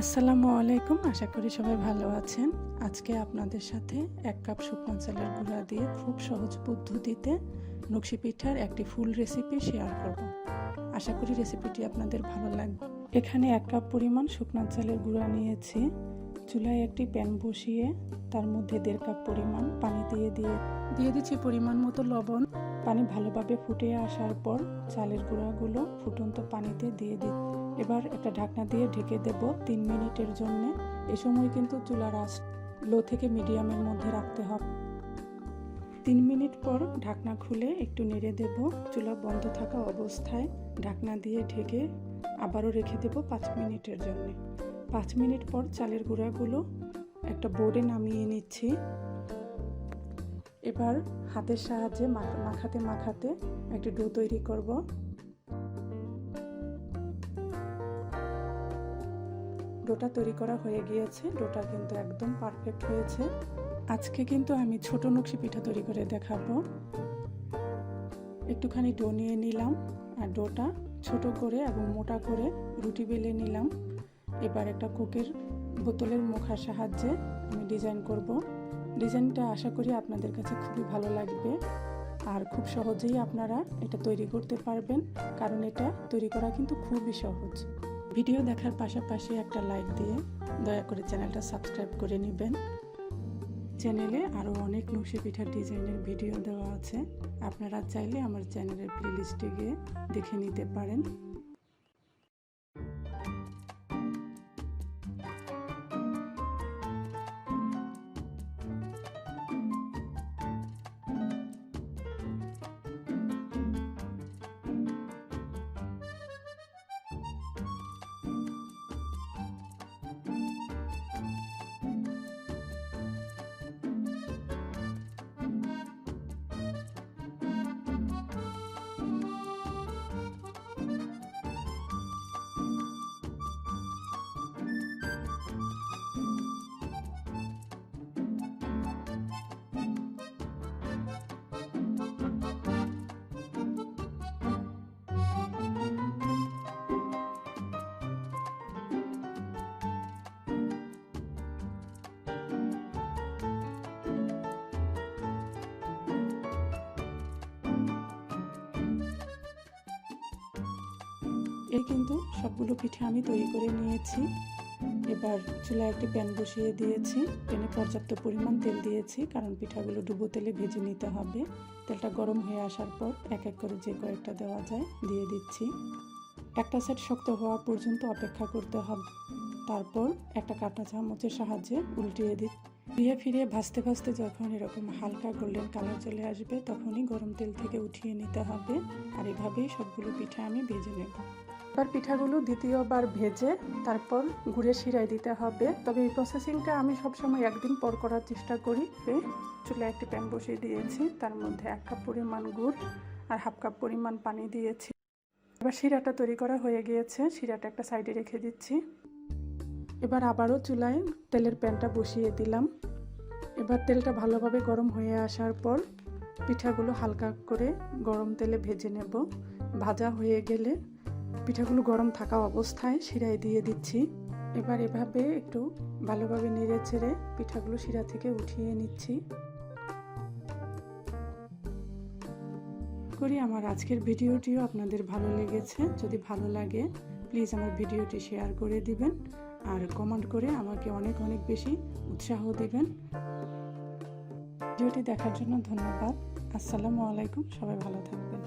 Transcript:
আসসালামু আলাইকুম, আশা করি সবাই ভালো আছেন। আজকে আপনাদের সাথে এক কাপ শুকনো চালের গুঁড়া দিয়ে খুব সহজ পদ্ধতিতে নকশি পিঠার একটি ফুল রেসিপি শেয়ার করব। আশা করি রেসিপিটি আপনাদের ভালো লাগবে। এখানে এক কাপ পরিমাণ শুকনো চালের গুঁড়া নিয়েছি। চুলায় একটি প্যান বসিয়ে তার মধ্যে দেড় কাপ পরিমাণ পানি দিয়ে দিয়ে দিয়ে দিচ্ছি পরিমাণ মতো লবণ। পানি ভালোভাবে ফুটে আসার পর চালের গুঁড়াগুলো ফুটন্ত পানিতে দিয়ে দিই এবার একটা ঢাকনা দিয়ে ঢেকে দেব তিন মিনিটের জন্য। এ সময় কিন্তু চুলার আঁচ লো থেকে মিডিয়ামের মধ্যে রাখতে হবে। তিন মিনিট পর ঢাকনা খুলে একটু নেড়ে দেব। চুলা বন্ধ থাকা অবস্থায় ঢাকনা দিয়ে ঢেকে আবারও রেখে দেব পাঁচ মিনিটের জন্য। পাঁচ মিনিট পর চালের গুঁড়াগুলো একটা বোর্ডে নামিয়ে নিচ্ছি। এবার হাতের সাহায্যে মাখাতে মাখাতে একটি ডো তৈরি করব। ডোটা তৈরি করা হয়ে গিয়েছে, ডোটা কিন্তু একদম পারফেক্ট হয়েছে। আজকে কিন্তু আমি ছোট নকশি পিঠা তৈরি করে দেখাবো। একটুখানি ডো নিয়ে নিলাম আর ডোটা ছোট করে এবং মোটা করে রুটি বেলে নিলাম। এবার একটা কোকের বোতলের মুখার সাহায্যে আমি ডিজাইন করব। ডিজাইনটা আশা করি আপনাদের কাছে খুবই ভালো লাগবে আর খুব সহজেই আপনারা এটা তৈরি করতে পারবেন, কারণ এটা তৈরি করা কিন্তু খুবই সহজ। ভিডিও দেখার পাশাপাশি একটা লাইক দিয়ে দয়া করে চ্যানেলটা সাবস্ক্রাইব করে নেবেন। চ্যানেলে আরও অনেক নকশি পিঠার ডিজাইনের ভিডিও দেওয়া আছে। আপনারা চাইলে আমার চ্যানেলের প্লেলিস্টে গিয়ে দেখে নিতে পারেন। এই কিন্তু সবগুলো পিঠে আমি তৈরি করে নিয়েছি। এবার চুলায় একটি প্যান বসিয়ে দিয়েছি। প্যানে পর্যাপ্ত পরিমাণ তেল দিয়েছি, কারণ পিঠাগুলো ডুবো তেলে ভেজে নিতে হবে। তেলটা গরম হয়ে আসার পর এক এক করে যে কয়েকটা দেওয়া যায় দিয়ে দিচ্ছি। একটা সাইড শক্ত হওয়া পর্যন্ত অপেক্ষা করতে হবে। তারপর একটা কাঁটা চামচের সাহায্যে উল্টিয়ে দিই। ফিরে ফিরে ভাজতে ভাজতে যখন এরকম হালকা গোল্ডেন কালার চলে আসবে, তখনই গরম তেল থেকে উঠিয়ে নিতে হবে। আর এভাবেই সবগুলো পিঠা আমি ভেজে নেব। এবার পিঠাগুলো দ্বিতীয়বার ভেজে তারপর গুড়ে শিরাই দিতে হবে। তবে এই প্রসেসিংটা আমি সবসময় একদিন পর করার চেষ্টা করি। চুলে একটি প্যান বসিয়ে দিয়েছি। তার মধ্যে এক কাপ পরিমাণ গুড় আর হাফ কাপ পরিমাণ পানি দিয়েছি। এবার শিরাটা তৈরি করা হয়ে গিয়েছে। শিরাটা একটা সাইডে রেখে দিচ্ছি। এবার আবারও চুলায় তেলের প্যানটা বসিয়ে দিলাম। এবার তেলটা ভালোভাবে গরম হয়ে আসার পর পিঠাগুলো হালকা করে গরম তেলে ভেজে নেব। ভাজা হয়ে গেলে পিঠাগুলো গরম থাকা অবস্থায় শিরায় দিয়ে দিচ্ছি। এবার এভাবে একটু ভালোভাবে নেড়ে চেড়ে পিঠাগুলো শিরা থেকে উঠিয়ে নিচ্ছি। করি আমার আজকের ভিডিওটিও আপনাদের ভালো লেগেছে। যদি ভালো লাগে প্লিজ আমার ভিডিওটি শেয়ার করে দিবেন আর কমেন্ট করে আমাকে অনেক অনেক বেশি উৎসাহ দেবেন। ভিডিওটি দেখার জন্য ধন্যবাদ। আসসালামু আলাইকুম, সবাই ভালো থাকবেন।